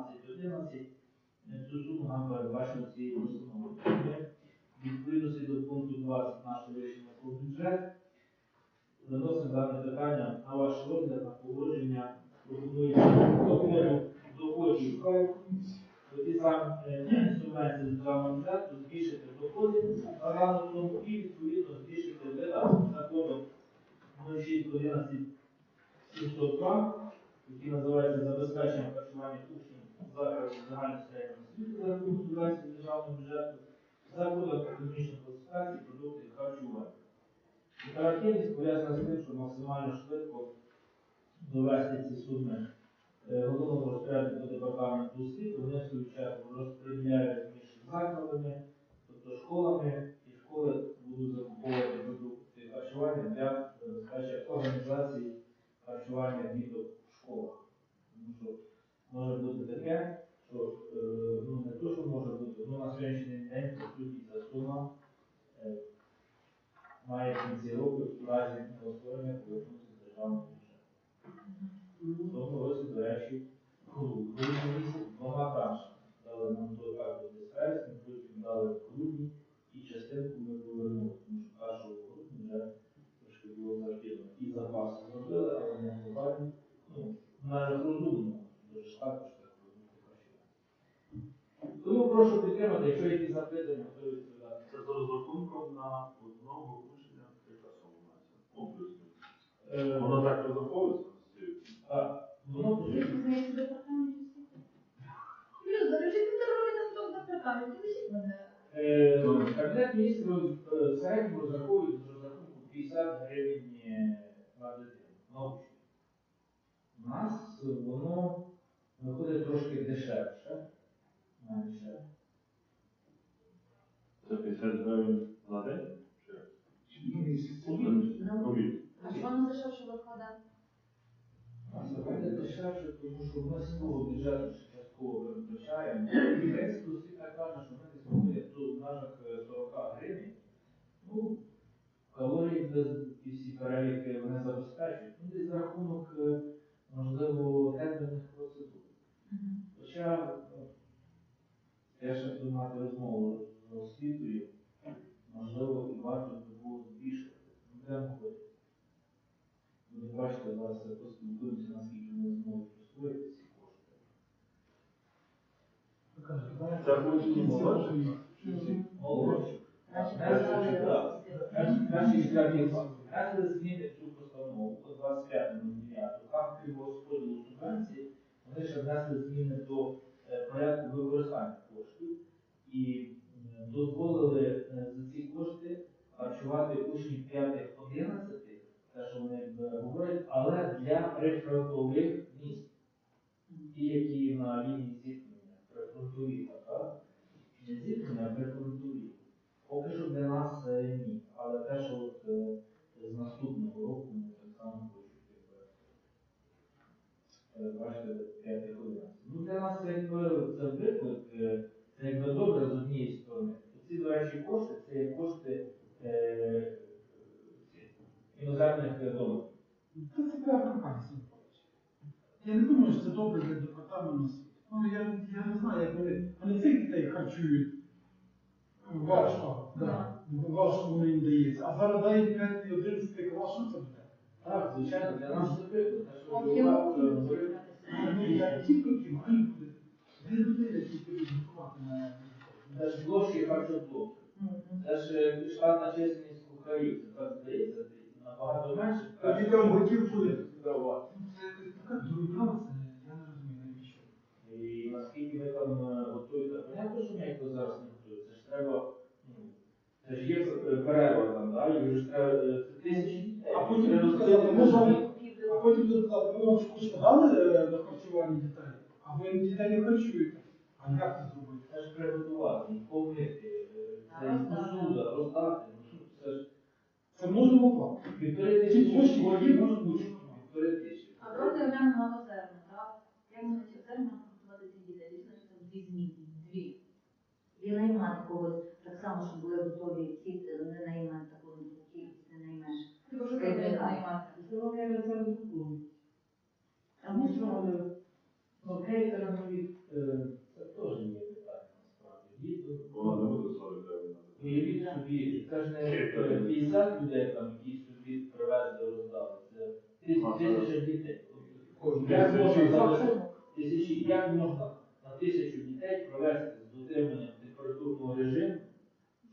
12-11. Цю суму нам передбачено цією постановою. Відповідності до пункту 20 нашого рішення про бюджет, виносимо дане питання на ваш розгляд, на погодження, пропонуємо доходу доходів ті самі е, з державного бюджету, збільшити доходи на дану і відповідно збільшити видатки законом 0611 702, який називається забезпечення харчування учнів загальної середньої освіти за рахунок державного бюджету, закладах економічної класифікації продуктів харчування. Оперативність пов'язана з тим, що максимально швидко довести ці суми е, головного розпоряднику департаменту освіти, вони в свою чергу розподіляють між закладами, тобто школами, і школи будуть закуповувати продукти харчування для забезпечення організації харчування діток в школах. Може бути таке, що е, ну не то, що може бути, ну на сьогоднішній день суті ця сума е, має в кінці року в разі неосвоєння повернутися з державного бюджету. В тому році, до речі, ну, грудні місяці двома траншами. Дали нам то так до вересня, потім дали в грудні, і частинку ми повернули, тому що першого грудня вже трошки було закидано. І запаси зробили, але не глобальні, ну, в межах ж також так. Тому прошу підтримати, якщо є якісь запитання, то відповідати. Це з розрахунком на одного учня яка. Е, Воно так розраховується? а, Воно. Плюс, роки там того департамент, підійдіть мене. Е, Кабінет міністрів е, в середньому розраховує з розрахунку 50 гривень е, на дитину. У нас воно виходить трошки дешевше. Менше. Це 50 гривень на день? А що воно дешевше виходить? У нас виходить дешевше, тому що ми з того бюджету ще частково передбачаємо. І принципі всі так кажуть, що ми десь виходять тут в межах е, 40 гривень. Ну, калорії без і всі переліки вони забезпечують. Ну, десь за рахунок, е, можливо, тендерних процедур. Хоча ну, я ще буду мати розмову з освітою, можливо, і варто би було. Ну, говорити. Ви бачите, зараз поспілкуємося, наскільки ми зможемо присвоїти ці кошти. Це буде і молодші? Внесли зміни в цю постанову по 25.09. Там, крім розподілу субвенції, вони ще внесли зміни до е, порядку використання коштів і е, дозволили е, за ці кошти харчувати учнів 5-11, те, що вони говорять, але для прифронтових міст, ті, які на лінії зіткнення, прифронтові, так? Не зіткнення, прифронтові. Поки що для нас ні. Але те, що от, з наступного року ми так само хочемо передбачити 5 годин. Ну для нас це якби це виклик, е, це якби добре з однієї сторони. Ці, до речі, кошти це є кошти е, іноземних донорів. Це така вакансія. Я не думаю, що це добре для департаменту освіти. Ну, я, я не знаю, як вони, вони цих дітей харчують важко, да. важко воно їм дається. А зараз дають 5 11 клас, що це буде? Так, звичайно, для нас це виклик. Те, що ви йому говорите, будуть ви- збиратися. Ну, я тільки їм, а їм буде. Дві людини, які будуть готувати на Це ж блоки харчоблоки. Мгм. Це ж е, штатна чисельність кухарів, це так здається, набагато менше. Тоді там готівку давати. Ну, Це така дурна, це я не розумію навіщо. І наскільки ви там е, готуєте, понятно, що ніхто зараз не готує. Це ж треба, це ж є е, перерва там, да? вже ж треба е, тисячі. А потім розказати, ми потім казати, ми вам хоч подали е, на харчування дітей, а ви дітей не харчуєте. А як це зробити? Це ж приготувати, їх помити, е, посуда, роздати. Ну, це ж Це можна оплатити. півтори тисячі кошти, учнів, які бути. півтори тисячі. А давайте глянемо на озерна, так? Як ми ці озерна готувати ці дітей? Дійсно, що там дві зміни, дві. І наймати когось, так само, щоб були готові ті, не наймати таку кількість, не наймеш. Tylko, że to nie najmata. Здоров'я зараз купують. А ми що? Ну, кейтери нові, е, е, 50 людей, там якісь собі привезли, роздали. Це тисяч- тисяча дітей. Як можна залишити тисячі, як можна на тисячу дітей провести з дотриманням температурного режиму,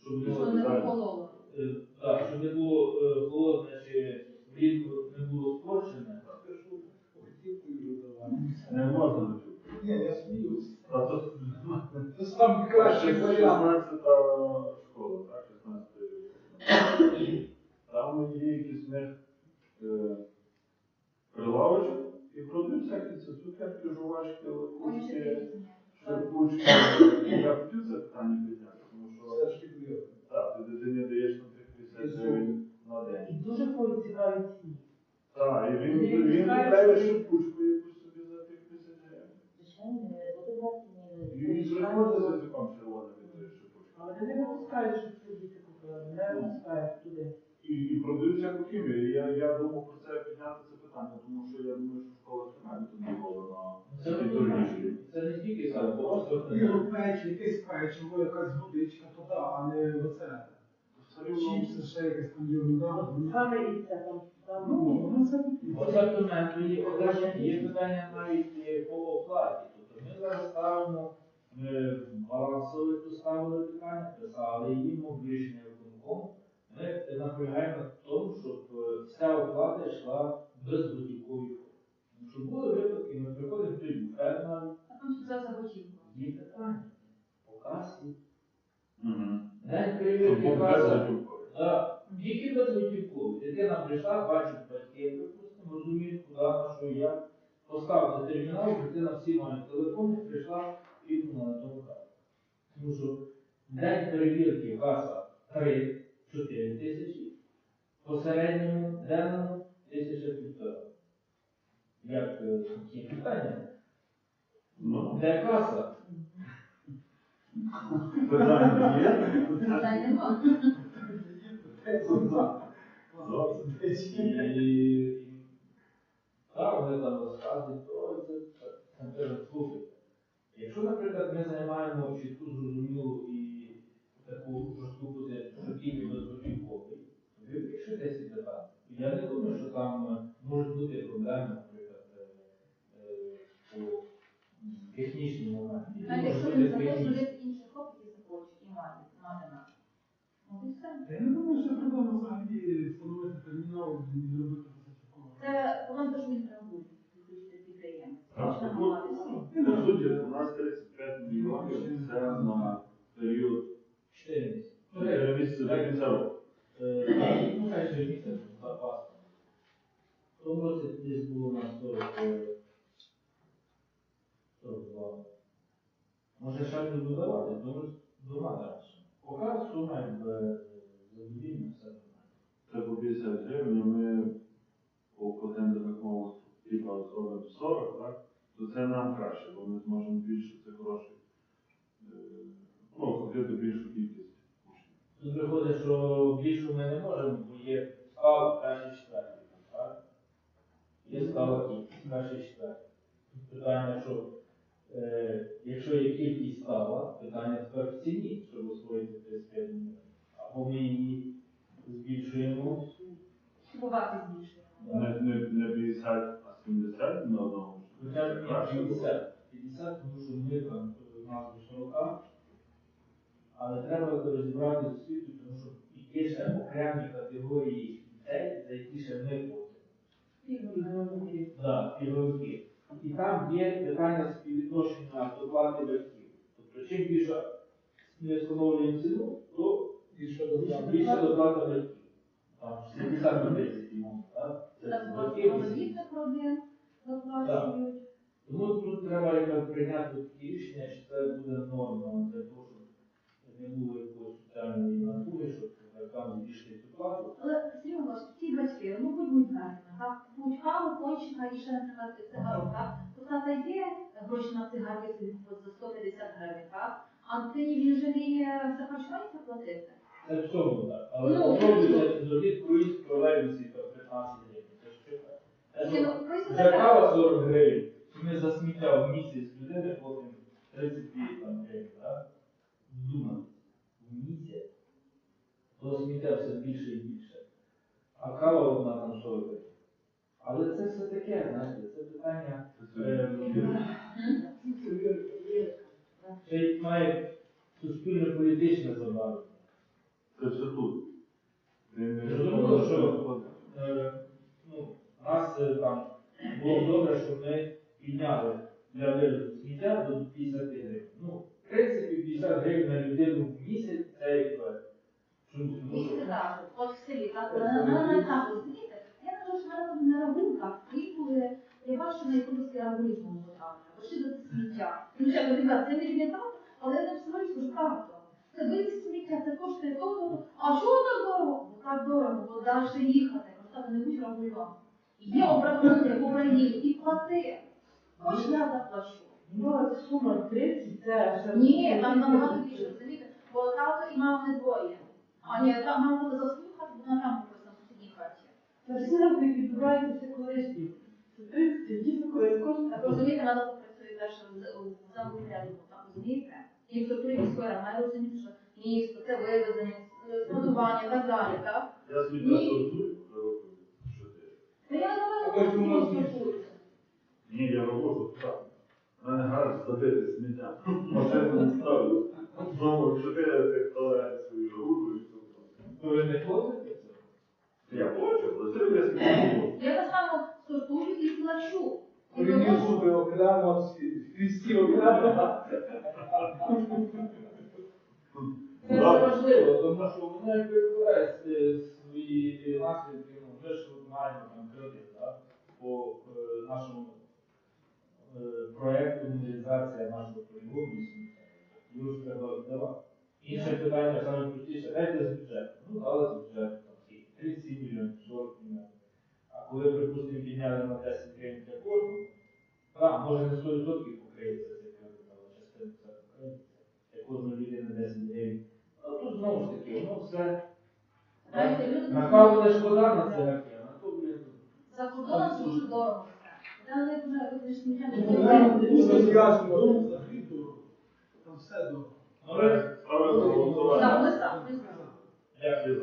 щоб не Що не охололо. Е, Так, щоб не було е, холодне чи влітку не було спорчене. Не можна. Ні, я сміюсь. А то Це сам кращий варіант. 16 школа, так, 16 рік. Там є якийсь в них е, прилавочок і продають всякі це цукерки, жувачки, Ой, лакушки, шарпучки. Я хотів це питання підняти, тому що ти дитині даєш на тих 50 гривень на день. І дуже ходять цікаві ціни. Так, і він, купляє шарпучку якусь собі за тих 50 гривень. Звичайно, не буде дати ні. він приходить з язиком червоним від тої шарпучки. Але ти не випускаєш, щоб ці діти купили. Не випускаєш туди. І, продають всяку хімію. Я, я думав про це Ігор печі, якесь печиво, якась водичка, то да, а не оце. Чіпси, ще якась там ерунда. Саме і це там. там Ну, ну це потрібно. є питання, є питання навіть е, по оплаті. Тобто ми зараз ставимо ми балансове поставили питання, писали їм в рішення виконкому. Ми наполягаємо на тому, щоб е, вся оплата йшла безготівковій формі. Тому що були випадки, ми приходимо до буфет навіть, А там все за готівку. є питання касі. Мгм. День перевірки каса. Так, безготівкові. Дитина прийшла, бачить батьки, припустимо, розуміють, куди на що як. Поставити термінал, дитина всі мають телефон, прийшла і на тому касу. Тому що день перевірки каса 3-4 тисячі, по середньому денному тисяча півтора. Як е, є питання? Ну, Де каса? питання є. Питань нема. І, так, вони там розказують, то це, слухайте. Якщо, наприклад, ми займаємо чітку, зрозумілу і таку жорстку позицію, що тільки безготівковий, то ви вирішите ці питання. Я не думаю, що там е, можуть бути проблеми, наприклад, е, е, по м, технічній моменті. А Можуть якщо бути він по захоче іншій. жити інших хлопців захоче і мати, мати нас. Ну і все. Я не думаю, що проблема взагалі встановити термінал і не зробити це такого. Це проблема, що він ну, намагатися. По суті, у нас 35 мільйонів це на період Чотири місяці. 4 місяці до кінця року. Е, Ну, хай місяць запас. В тому році десь було на 40, е, 42. Може ще не додавати, тому двома далі. Поки сума Це по 50 гривень, а ми по тендерних мовах типа зробимо 40, так? То це нам краще, бо ми зможемо більше цих грошей. е, Ну, охопити більшу кількість учнів. Тут виходить, що більше ми не можемо, бо є стала перший четвертий. Так? Є стала кількість, четвертий. Тут питання, що е, якщо є кількість стала, питання тепер в ціні, щоб освоїти 35 мільйонів. Або ми її збільшуємо. Бо вартість. Не, не, не 50, а 70 на одному. Хоча ні, 50. 50, тому що ми там е, у нас до 40. Але треба розібрати з освіту, тому що є ще окремі категорії дітей, за які ще ми платимо. Да, пільговики. І там є питання співвідношення доплати батьків. Тобто, чим більше ми встановлюємо ціну, то більше доплата батьків. Там 70 на 30, умовно, так? Це Так, родин доплачують. Тому тут треба якраз прийняти такі рішення, чи це буде норма для того, щоб не було якоїсь соціальної напруги, щоб там збільшити цю плату. Але Сергій Миколаївич, ці батьки, ну будь відвертими, так? Путь каву, кончика і ще, наприклад, цигарок, так? То тата йде гроші на цигарки за 150 гривень, так? А дитині він жаліє за харчування заплатити. Це в цьому так. Але Ну, попробуйте зробити круїз в тролейбусі по 15 гривень. Це ж чекає. Ні, ну, проїзд За така. кава 40 гривень, ми за сміття в місяць людини платимо 32 там, гривень, так? Думати. В місяць. того сміття все більше і більше. А кава одна там що робить. Але це все таке, знаєте, це питання. ем, Це має суспільно-політичне забарвлення. Це все тут. Не Зрозуміло, що е, ну, нас е, там було б добре, щоб ми підняли для вивезу сміття до 50 гривень. Ну, в принципі, 50 гривень на людину в місяць це як. Чому? Тому що так, от в селі, так, на так? Я не кажу, що мене на рахунках, я бачу, що на якомусь алгоритму потрапляю, пошли до сміття. Ну, ребят, це не пам'ятав, але я не скажу правду. Це вивіз сміття, це коштує то, а що так дорого? Так дорого, бо далі їхати, просто не будь регулювати. Є обрахунки в Україні і плати. Хоч я заплачу. Ну, сума 30, це ще... Ні, там набагато більше, розумієте? Бо тато і мама не двоє. А ні, та мама буде за свою хату, вона там прописана в сусідній хаті. Це всі завжди відбувається все колишні. Це 30, це дійсно колись. Так розумієте, вона працює теж в самопорядку, так розумієте? І в структурі міської ради має розуміти, що місто, це вивезення, складування і так далі, так? Я сміття Ні. сортую. Та я не що є. Ні, я роблю так. У мене гараж забитий сміттям. Машину не ставлю. Знову чотири цих туалети свої груду і все. то ви не платите це. Я хочу, але це я сміття. Я так само сортую і плачу. І Корінні зуби окремо, всі окремо. Важливо, тому що воно як випливає свої наслідки. Ну, ми ж маємо там кредит так, по е, нашому е, проекту мобілізація нашого полігону. Його ж треба давати. Інше питання саме простіше, дайте з бюджету. Ну, дали з бюджету, там скільки? 37 мільйонів, 40 мільйонів. А коли, припустимо, підняли на 10 гривень для кожного, так, може не 100% покриється цей кредит, але частина це покриється. Для кожної людини 10 гривень. Знову ж таки, воно все. Знаєте, люди На не шкода на це За кордоном це дуже дорого. Там не вже не Там буде. зв'язано, дому дорого. Там все дорого. Ну, ви Ставлю на Так, голосування. ми за, ми за. дякую